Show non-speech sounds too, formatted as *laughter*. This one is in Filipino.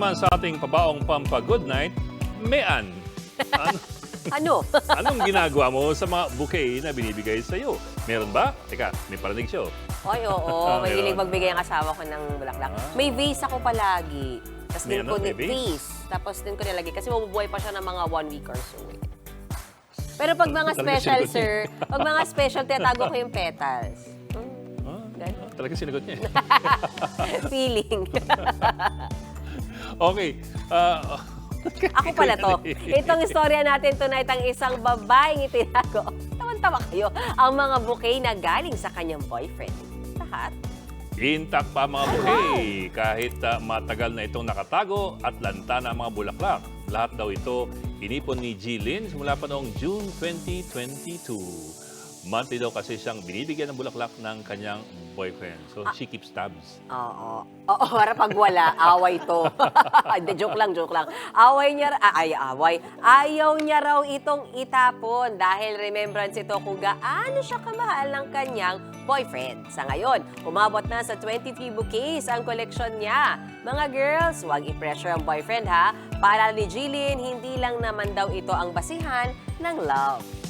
naman sa ating pabaong pampa-good night, Mean. *laughs* Ano, Ano? *laughs* anong ginagawa mo sa mga bouquet na binibigay sa iyo? Meron ba? Teka, may paranig siya. oh. Ay, oo. *laughs* Ah, Mahilig meron. magbigay ang asawa ko ng bulaklak. Ah. May vase ako palagi. Tapos May din ano? May ni vase? Tapos din ko nilagay. Kasi mabubuhay pa siya ng mga one week or so. eh. Pero pag mga Talaga special, sir, pag mga special, tinatago ko yung petals. Hmm, Ah, ah, talaga sinagot niya. Feeling. Okay. ah, *laughs* Ako pala to. *laughs* Itong istorya natin tonight ang isang babaeng itinago. Tawan-tawa kayo. Ang mga bouquet na galing sa kanyang boyfriend. Lahat. Intact pa mga bouquet kahit ah, matagal na itong nakatago at lanta na ang mga bulaklak. Lahat daw ito inipon ni G. Lynn mula pa noong June 2022. Monthly daw kasi siyang binibigyan ng bulaklak ng kanyang boyfriend. So, she keeps tabs. Oo. Oo, para pag wala, away to. *laughs* Hindi, joke lang, joke lang. Away niya, ah, ay, away. Ayaw niya raw itong itapon dahil remembrance ito kung gaano siya kamahal ng kanyang boyfriend. Sa ngayon, umabot na sa 23 bouquets ang koleksyon niya. Mga girls, huwag i-pressure ang boyfriend ha. Para ni Jillian, hindi lang naman daw ito ang basihan ng love.